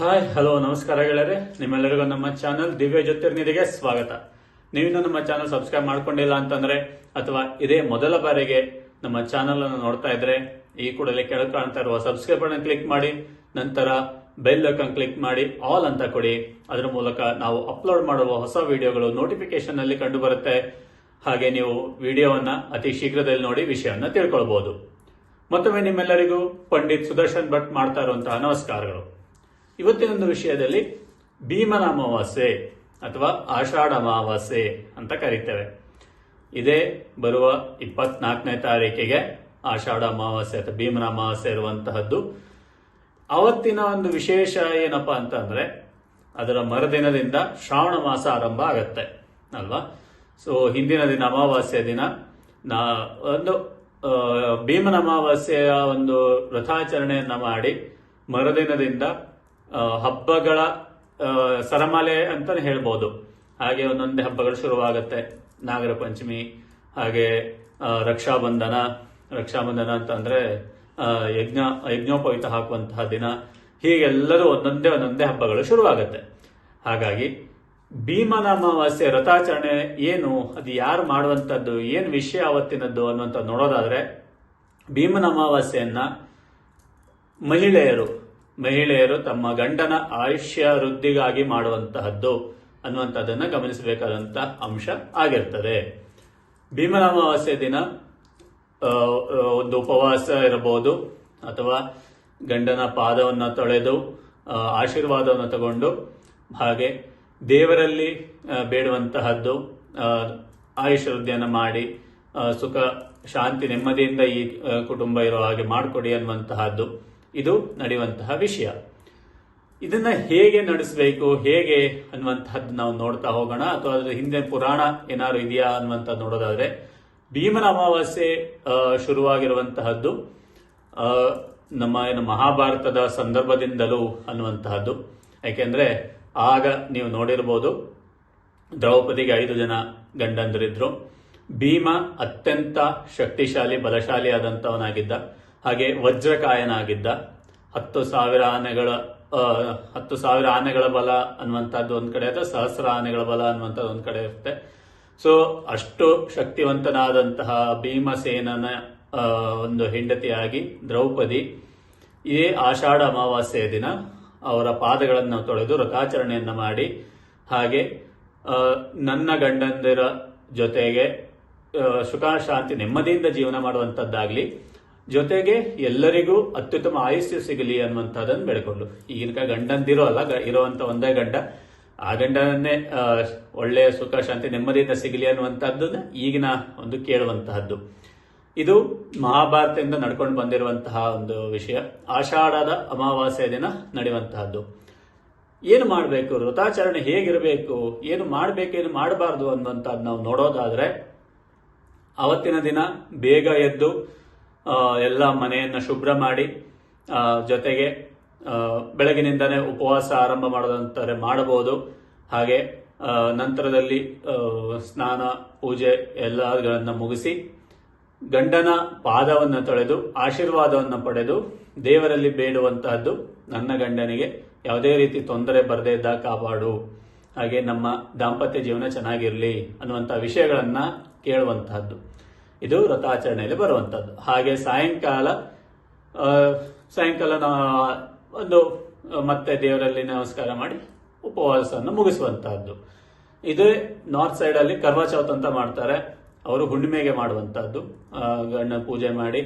Hi hello ನಮಸ್ಕಾರ ಗೆಳೆಯರೆ. ನಿಮ್ಮೆಲ್ಲರಿಗೂ ನಮ್ಮ ಚಾನಲ್ ದಿವ್ಯ ಜ್ಯೋತಿರ್ನಿಧಿಗೆ ಸ್ವಾಗತ. ನೀವಿನ್ನೂ ನಮ್ಮ ಚಾನಲ್ ಸಬ್ಸ್ಕ್ರೈಬ್ ಮಾಡ್ಕೊಂಡಿಲ್ಲ ಅಂತಂದ್ರೆ, ಅಥವಾ ಇದೇ ಮೊದಲ ಬಾರಿಗೆ ನಮ್ಮ ಚಾನಲ್ ಅನ್ನು ನೋಡ್ತಾ ಇದ್ರೆ, ಈ ಕೂಡಲೇ ಕೆಳಗೆ ಕಾಣ್ತಾ ಇರುವ ಸಬ್ಸ್ಕ್ರೈಬ್ ಅನ್ನು ಕ್ಲಿಕ್ ಮಾಡಿ, ನಂತರ ಬೆಲ್ ಐಕಾನ್ ಕ್ಲಿಕ್ ಮಾಡಿ, ಆಲ್ ಅಂತ ಕೊಡಿ. ಅದರ ಮೂಲಕ ನಾವು ಅಪ್ಲೋಡ್ ಮಾಡುವ ಹೊಸ ವಿಡಿಯೋಗಳು ನೋಟಿಫಿಕೇಶನ್ ಅಲ್ಲಿ ಕಂಡು ಬರುತ್ತೆ. ಹಾಗೆ ನೀವು ವಿಡಿಯೋವನ್ನ ಅತಿ ಶೀಘ್ರದಲ್ಲಿ ನೋಡಿ ವಿಷಯವನ್ನ ತಿಳ್ಕೊಳ್ಬಹುದು ಮತ್ತೊಮ್ಮೆ ನಿಮ್ಮೆಲ್ಲರಿಗೂ ಪಂಡಿತ್ ಸುದರ್ಶನ್ ಭಟ್ ಮಾಡ್ತಾ ಇರುವಂತಹ ನಮಸ್ಕಾರಗಳು. ಇವತ್ತಿನ ಒಂದು ವಿಷಯದಲ್ಲಿ ಭೀಮನ ಅಮಾವಾಸ್ಯೆ ಅಥವಾ ಆಷಾಢ ಅಮಾವಾಸ್ಯೆ ಅಂತ ಕರೀತೇವೆ. ಇದೇ ಬರುವ ಇಪ್ಪತ್ನಾಲ್ಕನೇ ತಾರೀಕಿಗೆ ಆಷಾಢ ಅಮಾವಾಸ್ಯೆ ಅಥವಾ ಭೀಮನ ಅಮಾವಾಸ್ಯೆ ಇರುವಂತಹದ್ದು. ಅವತ್ತಿನ ಒಂದು ವಿಶೇಷ ಏನಪ್ಪಾ ಅಂತಂದ್ರೆ ಅದರ ಮರುದಿನದಿಂದ ಶ್ರಾವಣ ಮಾಸ ಆರಂಭ ಆಗತ್ತೆ, ಅಲ್ವಾ? ಸೊ ಹಿಂದಿನ ದಿನ ಅಮಾವಾಸ್ಯೆ ದಿನ, ನಾ ಒಂದು ಭೀಮನ ಅಮಾವಾಸ್ಯೆಯ ಒಂದು ವ್ರತಾಚರಣೆಯನ್ನ ಮಾಡಿ ಮರುದಿನದಿಂದ ಹಬ್ಬಗಳ ಸರಮಾಲೆ ಅಂತಾನೆ ಹೇಳ್ಬೋದು. ಹಾಗೆ ಒಂದೊಂದೇ ಹಬ್ಬಗಳು ಶುರುವಾಗುತ್ತೆ. ನಾಗರ ಪಂಚಮಿ ಹಾಗೆ ಬಂಧನ ರಕ್ಷಾಬಂಧನ. ರಕ್ಷಾಬಂಧನ ಅಂತಂದ್ರೆ ಯಜ್ಞ, ಯಜ್ಞೋಪವಿತ ಹಾಕುವಂತಹ ದಿನ. ಹೀಗೆಲ್ಲರೂ ಒಂದೊಂದೇ ಒಂದೊಂದೇ ಹಬ್ಬಗಳು ಶುರುವಾಗುತ್ತೆ. ಹಾಗಾಗಿ, ಭೀಮನ ಅಮಾವಾಸ್ಯೆ ರಥಾಚರಣೆ ಏನು, ಅದು ಯಾರು ಮಾಡುವಂತದ್ದು ಏನು ವಿಷಯ ಅವತ್ತಿನದ್ದು ಅನ್ನುವಂತ ನೋಡೋದಾದ್ರೆ, ಭೀಮನ ಅಮಾವಾಸ್ಯೆಯನ್ನು ಮಹಿಳೆಯರು ಮಹಿಳೆಯರು ತಮ್ಮ ಗಂಡನ ಆಯುಷ್ಯ ವೃದ್ಧಿಗಾಗಿ ಮಾಡುವಂತಹದ್ದು ಅನ್ನುವಂಥದ್ದನ್ನು ಗಮನಿಸಬೇಕಾದಂತ ಅಂಶ ಆಗಿರ್ತದೆ. ಭೀಮನ ಅಮಾವಾಸ್ಯೆ ದಿನ ಒಂದು ಉಪವಾಸ ಇರಬಹುದು ಅಥವಾ ಗಂಡನ ಪಾದವನ್ನ ತೊಳೆದು ಆಶೀರ್ವಾದವನ್ನು ತಗೊಂಡು, ಹಾಗೆ ದೇವರಲ್ಲಿ ಬೇಡುವಂತಹದ್ದು ಆಯುಷ ವೃದ್ಧಿಯನ್ನು ಮಾಡಿ ಸುಖ, ಶಾಂತಿ, ನೆಮ್ಮದಿಯಿಂದ ಈ ಕುಟುಂಬ ಇರೋ ಹಾಗೆ ಮಾಡಿಕೊಡಿ ಅನ್ನುವಂತಹದ್ದು. ಇದು ನಡೆಯುವಂತಹ ವಿಷಯ. ಇದನ್ನ ಹೇಗೆ ನಡೆಸಬೇಕು, ಹೇಗೆ ಅನ್ನುವಂತಹದ್ದು ನಾವು ನೋಡ್ತಾ ಹೋಗೋಣ. ಅಥವಾ ಅದರ ಹಿಂದೆ ಪುರಾಣ ಏನಾದ್ರು ಇದೆಯಾ ಅನ್ನುವಂಥದ್ದು ನೋಡೋದಾದ್ರೆ, ಭೀಮನ ಅಮಾವಾಸ್ಯೆ ಶುರುವಾಗಿರುವಂತಹದ್ದು ನಮ್ಮ ಏನು ಮಹಾಭಾರತದ ಸಂದರ್ಭದಿಂದಲೂ ಅನ್ನುವಂತಹದ್ದು. ಯಾಕೆಂದ್ರೆ, ಆಗ ನೀವು ನೋಡಿರ್ಬೋದು, ದ್ರೌಪದಿಗೆ ಐದು ಜನ ಗಂಡಂದರಿದ್ರು. ಭೀಮ ಅತ್ಯಂತ ಶಕ್ತಿಶಾಲಿ ಬಲಶಾಲಿ ಆದಂತವನಾಗಿದ್ದ ಹಾಗೆ ವಜ್ರಕಾಯನಾಗಿದ್ದ ಹತ್ತು ಸಾವಿರ ಆನೆಗಳ ಹತ್ತು ಸಾವಿರ ಆನೆಗಳ ಬಲ ಅನ್ನುವಂಥದ್ದು ಒಂದು ಕಡೆ ಅಥವಾ ಸಹಸ್ರ ಆನೆಗಳ ಬಲ ಅನ್ನುವಂಥದ್ದು ಒಂದು ಕಡೆ ಇರುತ್ತೆ. ಸೊ ಅಷ್ಟು ಶಕ್ತಿವಂತನಾದಂತಹ ಭೀಮಸೇನನ ಒಂದು ಹೆಂಡತಿಯಾಗಿ ದ್ರೌಪದಿ ಈ ಆಷಾಢ ಅಮಾವಾಸ್ಯೆಯ ದಿನ ಅವರ ಪಾದಗಳನ್ನು ತೊಳೆದು ರಥಾಚರಣೆಯನ್ನು ಮಾಡಿ, ಹಾಗೆ ನನ್ನ ಗಂಡಂದಿರ ಜೊತೆಗೆ ಸುಖ, ಶಾಂತಿ, ನೆಮ್ಮದಿಯಿಂದ ಜೀವನ ಮಾಡುವಂತದ್ದಾಗ್ಲಿ ಜೊತೆಗೆ ಎಲ್ಲರಿಗೂ ಅತ್ಯುತ್ತಮ ಆಯುಷ್ಯ ಸಿಗಲಿ ಅನ್ನುವಂಥದ್ದನ್ನು ಬೆಳ್ಕೊಂಡು ಈಗಿನ ಗಂಡಂದಿರೋ ಅಲ್ಲ ಇರುವಂತ ಒಂದೇ ಗಂಡ. ಆ ಗಂಡನನ್ನೇ ಒಳ್ಳೆಯ ಸುಖ, ಶಾಂತಿ, ನೆಮ್ಮದಿಯಿಂದ ಸಿಗಲಿ ಅನ್ನುವಂಥದ್ದನ್ನ ಈಗಿನ ಒಂದು ಕೇಳುವಂತಹದ್ದು. ಇದು ಮಹಾಭಾರತದಿಂದ ನಡ್ಕೊಂಡು ಬಂದಿರುವಂತಹ ಒಂದು ವಿಷಯ. ಆಷಾಢದ ಅಮಾವಾಸ್ಯ ದಿನ ನಡೆಯುವಂತಹದ್ದು. ಏನು ಮಾಡಬೇಕು? ವ್ರತಾಚರಣೆ ಹೇಗಿರಬೇಕು? ಏನು ಮಾಡಬೇಕು, ಏನು ಮಾಡಬಾರ್ದು ಅನ್ನುವಂಥದ್ದು ನಾವು ನೋಡೋದಾದರೆ, ಅವತ್ತಿನ ದಿನ ಬೇಗ ಎದ್ದು ಎಲ್ಲ ಮನೆಯನ್ನ ಶುಭ್ರ ಮಾಡಿ ಜೊತೆಗೆ ಬೆಳಗಿನಿಂದನೇ ಉಪವಾಸ ಆರಂಭ ಮಾಡೋದಂತಾರೆ ಮಾಡಬಹುದು. ಹಾಗೆ ನಂತರದಲ್ಲಿ ಸ್ನಾನ, ಪೂಜೆ ಎಲ್ಲಗಳನ್ನು ಮುಗಿಸಿ, ಗಂಡನ ಪಾದವನ್ನು ತೊಳೆದು, ಆಶೀರ್ವಾದವನ್ನು ಪಡೆದು, ದೇವರಲ್ಲಿ ಬೇಡುವಂತಹದ್ದು ನನ್ನ ಗಂಡನಿಗೆ. ಯಾವುದೇ ರೀತಿ ತೊಂದರೆ ಬರದೇ ಇದ್ದ ಕಾಪಾಡು. ಹಾಗೆ ನಮ್ಮ ದಾಂಪತ್ಯ ಜೀವನ ಚೆನ್ನಾಗಿರಲಿ ಅನ್ನುವಂಥ ವಿಷಯಗಳನ್ನ ಕೇಳುವಂತಹದ್ದು. ಇದು ವ್ರತಾಚರಣೆಯಲ್ಲಿ ಬರುವಂಥದ್ದು ಹಾಗೆ ಸಾಯಂಕಾಲ ಸಾಯಂಕಾಲ ಒಂದು, ಮತ್ತೆ ದೇವರಲ್ಲಿ ನಮಸ್ಕಾರ ಮಾಡಿ ಉಪವಾಸವನ್ನು ಮುಗಿಸುವಂತಹದ್ದು. ಇದೇ ನಾರ್ತ್ ಸೈಡ್ ಅಲ್ಲಿ ಕರ್ವಾ ಅಂತ ಮಾಡ್ತಾರೆ. ಅವರು ಹುಣ್ಣಿಮೆಗೆ ಮಾಡುವಂತಹದ್ದು. ಗಣ್ಣ ಪೂಜೆ ಮಾಡಿ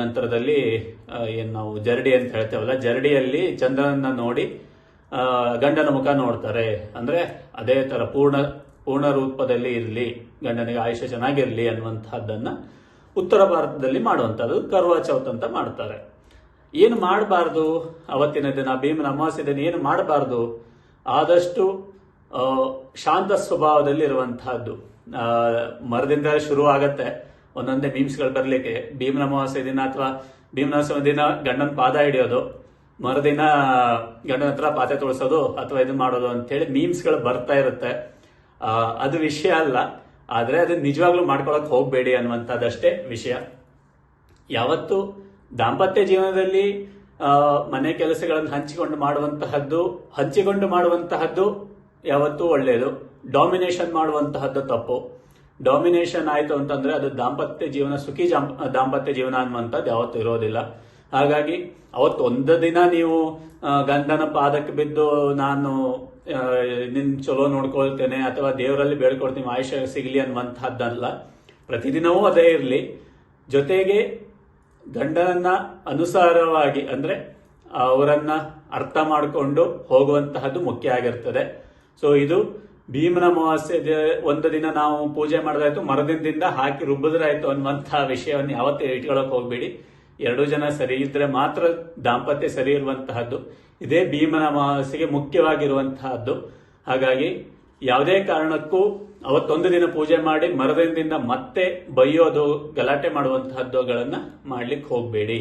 ನಂತರದಲ್ಲಿ ಏನು ಏನ್ ನಾವು ಜರಡಿ ಅಂತ ಹೇಳ್ತೇವಲ್ಲ, ಜರಡಿಯಲ್ಲಿ ಚಂದ್ರನನ್ನ ನೋಡಿ ಗಂಡನ ಮುಖ ನೋಡ್ತಾರೆ. ಅಂದ್ರೆ ಅದೇ ತರ ಪೂರ್ಣ ಪೂರ್ಣ ರೂಪದಲ್ಲಿ ಇರಲಿ. ಗಂಡನಿಗೆ ಆಯುಷ್ಯ ಚೆನ್ನಾಗಿರಲಿ ಅನ್ನುವಂತಹದ್ದನ್ನ ಉತ್ತರ ಭಾರತದಲ್ಲಿ ಮಾಡುವಂಥದ್ದು ಕರ್ವಾ ಚೌತ್ ಅಂತ ಮಾಡ್ತಾರೆ ಏನು ಮಾಡಬಾರ್ದು? ಅವತ್ತಿನ ದಿನ ಭೀಮನ ಅಮಾವಾಸ್ಯ ದಿನ ಏನು ಮಾಡಬಾರ್ದು? ಆದಷ್ಟು ಶಾಂತ ಸ್ವಭಾವದಲ್ಲಿ ಇರುವಂತಹದ್ದು. ಮರದಿಂದ ಶುರು ಆಗತ್ತೆ ಒಂದೊಂದೇ ಮೀಮ್ಸ್ಗಳು ಬರಲಿಕ್ಕೆ. ಭೀಮನ ಅಮಾವಾಸ್ಯ ದಿನ ಅಥವಾ ಭೀಮನ ದಿನ ಗಂಡನ ಪಾದ ಹಿಡಿಯೋದು, ಮರುದಿನ ಗಂಡನ ಹತ್ರ ಪಾತ್ರೆ ತೊಳಸೋದು ಅಥವಾ ಇದು ಮಾಡೋದು ಅಂತ ಹೇಳಿ ಮೀಮ್ಸ್ಗಳು ಬರ್ತಾ ಇರುತ್ತೆ. ಅದು ವಿಷಯ ಅಲ್ಲ. ಆದ್ರೆ ಅದನ್ನ ನಿಜವಾಗ್ಲೂ ಮಾಡ್ಕೊಳಕ್ ಹೋಗಬೇಡಿ ಅನ್ನುವಂಥದ್ದಷ್ಟೇ ವಿಷಯ. ಯಾವತ್ತು ದಾಂಪತ್ಯ ಜೀವನದಲ್ಲಿ ಮನೆ ಕೆಲಸಗಳನ್ನು ಹಂಚಿಕೊಂಡು ಮಾಡುವಂತಹದ್ದು ಹಂಚಿಕೊಂಡು ಮಾಡುವಂತಹದ್ದು ಯಾವತ್ತೂ ಒಳ್ಳೆಯದು ಡಾಮಿನೇಷನ್ ಮಾಡುವಂತಹದ್ದು ತಪ್ಪು. ಡಾಮಿನೇಷನ್ ಆಯಿತು ಅಂತಂದ್ರೆ ಅದು ದಾಂಪತ್ಯ ಜೀವನ ಸುಖಿ ದಾಂಪತ್ಯ ಜೀವನ ಅನ್ನುವಂಥದ್ದು ಯಾವತ್ತೂ ಇರೋದಿಲ್ಲ. ಹಾಗಾಗಿ ಅವತ್ತು ಒಂದು ದಿನ ನೀವು ಗಂಡನ ಪಾದಕ್ಕೆ ಬಿದ್ದು ನಾನು ನಿನ್ ಚಲೋ ನೋಡ್ಕೊಳ್ತೇನೆ ಅಥವಾ ದೇವರಲ್ಲಿ ಬೇಡ್ಕೊಡ್ತೀನಿ ಆಯುಷ್ಯ ಸಿಗಲಿ ಅನ್ನುವಂತಹದ್ದಲ್ಲ. ಪ್ರತಿದಿನವೂ ಅದೇ ಇರಲಿ. ಜೊತೆಗೆ ಗಂಡನನ್ನ ಅನುಸಾರವಾಗಿ ಅಂದ್ರೆ ಅವರನ್ನ ಅರ್ಥ ಮಾಡಿಕೊಂಡು ಹೋಗುವಂತಹದ್ದು ಮುಖ್ಯ ಆಗಿರ್ತದೆ. ಸೊ ಇದು ಭೀಮನ ಅಮಾವಾಸ್ಯೆ ಒಂದು ದಿನ ನಾವು ಪೂಜೆ ಮಾಡಿದ್ರಾಯ್ತು ಮರದಿಂದ ಹಾಕಿ ರುಬ್ಬಿದ್ರಾಯ್ತು ಅನ್ನುವಂತಹ ವಿಷಯವನ್ನು ಯಾವತ್ತೂ ಇಟ್ಕೊಳ್ಳೋಕೆ ಹೋಗ್ಬೇಡಿ. ಎರಡು ಜನ ಸರಿ ಇದ್ರೆ ಮಾತ್ರ ದಾಂಪತ್ಯ ಸರಿ ಇರುವಂತಹದ್ದು. ಇದೇ ಭೀಮನ ಅಮಾವಾಸ್ಯೆಗೆ ಮುಖ್ಯವಾಗಿರುವಂತಹದ್ದು. ಹಾಗಾಗಿ ಯಾವುದೇ ಕಾರಣಕ್ಕೂ ಅವತ್ತೊಂದು ದಿನ ಪೂಜೆ ಮಾಡಿ ಮರದಿನದಿಂದ ಮತ್ತೆ ಬೈಯೋದು, ಗಲಾಟೆ ಮಾಡುವಂತಹದ್ದುಗಳನ್ನ ಮಾಡ್ಲಿಕ್ಕೆ ಹೋಗಬೇಡಿ.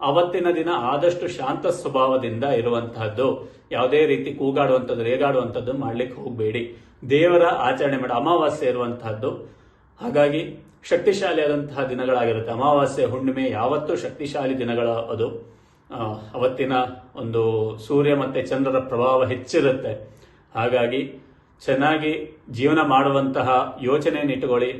ಅವತ್ತಿನ ದಿನ ಆದಷ್ಟು ಶಾಂತ ಸ್ವಭಾವದಿಂದ ಇರುವಂತಹದ್ದು. ಯಾವುದೇ ರೀತಿ ಕೂಗಾಡುವಂಥದ್ದು ರೇಗಾಡುವಂಥದ್ದು ಮಾಡ್ಲಿಕ್ಕೆ ಹೋಗಬೇಡಿ. ದೇವರ ಆಚರಣೆ ಮಾಡಿ, ಅಮಾವಾಸ್ಯೆ ಇರುವಂತಹದ್ದು. ಹಾಗಾಗಿ ಶಕ್ತಿಶಾಲಿಯಾದಂತಹ ದಿನಗಳಾಗಿರುತ್ತೆ. ಅಮಾವಾಸ್ಯೆ, ಹುಣ್ಣಿಮೆ ಯಾವತ್ತೂ ಶಕ್ತಿಶಾಲಿ ದಿನಗಳ ಅದು. ಅವತ್ತಿನ ಒಂದು ಸೂರ್ಯ ಮತ್ತೆ ಚಂದ್ರರ ಪ್ರಭಾವ ಹೆಚ್ಚಿರುತ್ತೆ. ಹಾಗಾಗಿ ಚೆನ್ನಾಗಿ ಜೀವನ ಮಾಡುವಂತಹ ಯೋಚನೆಯನ್ನು ಇಟ್ಟುಕೊಳ್ಳಿ.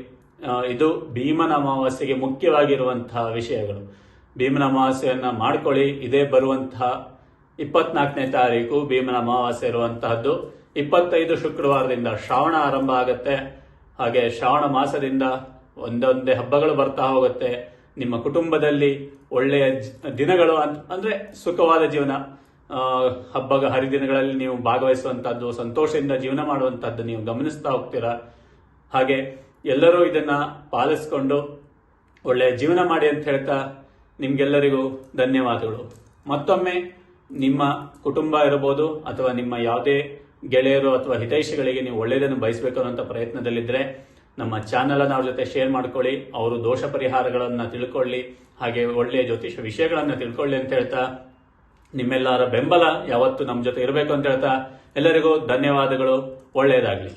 ಇದು ಭೀಮನ ಅಮಾವಾಸ್ಯೆಗೆ ಮುಖ್ಯವಾಗಿರುವಂತಹ ವಿಷಯಗಳು. ಭೀಮನ ಅಮಾವಾಸ್ಯೆಯನ್ನು ಮಾಡ್ಕೊಳ್ಳಿ. ಇದೇ ಬರುವಂತಹ ಇಪ್ಪತ್ನಾಲ್ಕನೇ ತಾರೀಕು ಭೀಮನ ಅಮಾವಾಸ್ಯೆ ಇರುವಂತಹದ್ದು. ಇಪ್ಪತ್ತೈದು ಶುಕ್ರವಾರದಿಂದ ಶ್ರಾವಣ ಆರಂಭ ಆಗತ್ತೆ. ಹಾಗೆ ಶ್ರಾವಣ ಮಾಸದಿಂದ ಒಂದೊಂದೇ ಹಬ್ಬಗಳು ಬರ್ತಾ ಹೋಗುತ್ತೆ. ನಿಮ್ಮ ಕುಟುಂಬದಲ್ಲಿ ಒಳ್ಳೆಯ ದಿನಗಳು ಅಂದ್ರೆ ಸುಖವಾದ ಜೀವನ. ಹಬ್ಬ ಹರಿದಿನಗಳಲ್ಲಿ ನೀವು ಭಾಗವಹಿಸುವಂಥದ್ದು ಸಂತೋಷದಿಂದ ಜೀವನ ಮಾಡುವಂಥದ್ದು ನೀವು ಗಮನಿಸ್ತಾ ಹೋಗ್ತೀರಾ? ಹಾಗೆ ಎಲ್ಲರೂ ಇದನ್ನ ಪಾಲಿಸಿಕೊಂಡು ಒಳ್ಳೆಯ ಜೀವನ ಮಾಡಿ ಅಂತ ಹೇಳ್ತಾ ನಿಮಗೆಲ್ಲರಿಗೂ ಧನ್ಯವಾದಗಳು. ಮತ್ತೊಮ್ಮೆ ನಿಮ್ಮ ಕುಟುಂಬ ಇರಬಹುದು ಅಥವಾ ನಿಮ್ಮ ಯಾವುದೇ ಗೆಳೆಯರು ಅಥವಾ ಹಿತೈಷಿಗಳಿಗೆ ನೀವು ಒಳ್ಳೆಯದನ್ನು ಬಯಸಬೇಕು ಅನ್ನೋಂಥ ಪ್ರಯತ್ನದಲ್ಲಿದ್ದರೆ ನಮ್ಮ ಚಾನೆಲ್ ಅನ್ನ ಅವ್ರ ಜೊತೆ ಶೇರ್ ಮಾಡ್ಕೊಳ್ಳಿ, ಅವರು ದೋಷ ಪರಿಹಾರಗಳನ್ನು ತಿಳ್ಕೊಳ್ಳಿ, ಹಾಗೆ ಒಳ್ಳೆಯ ಜ್ಯೋತಿಷ ವಿಷಯಗಳನ್ನು ತಿಳ್ಕೊಳ್ಳಿ ಅಂತ ಹೇಳ್ತಾ, ನಿಮ್ಮೆಲ್ಲರ ಬೆಂಬಲ ಯಾವತ್ತು ನಮ್ಮ ಜೊತೆ ಇರಬೇಕು ಅಂತ ಹೇಳ್ತಾ, ಎಲ್ಲರಿಗೂ ಧನ್ಯವಾದಗಳು, ಒಳ್ಳೆಯದಾಗಲಿ.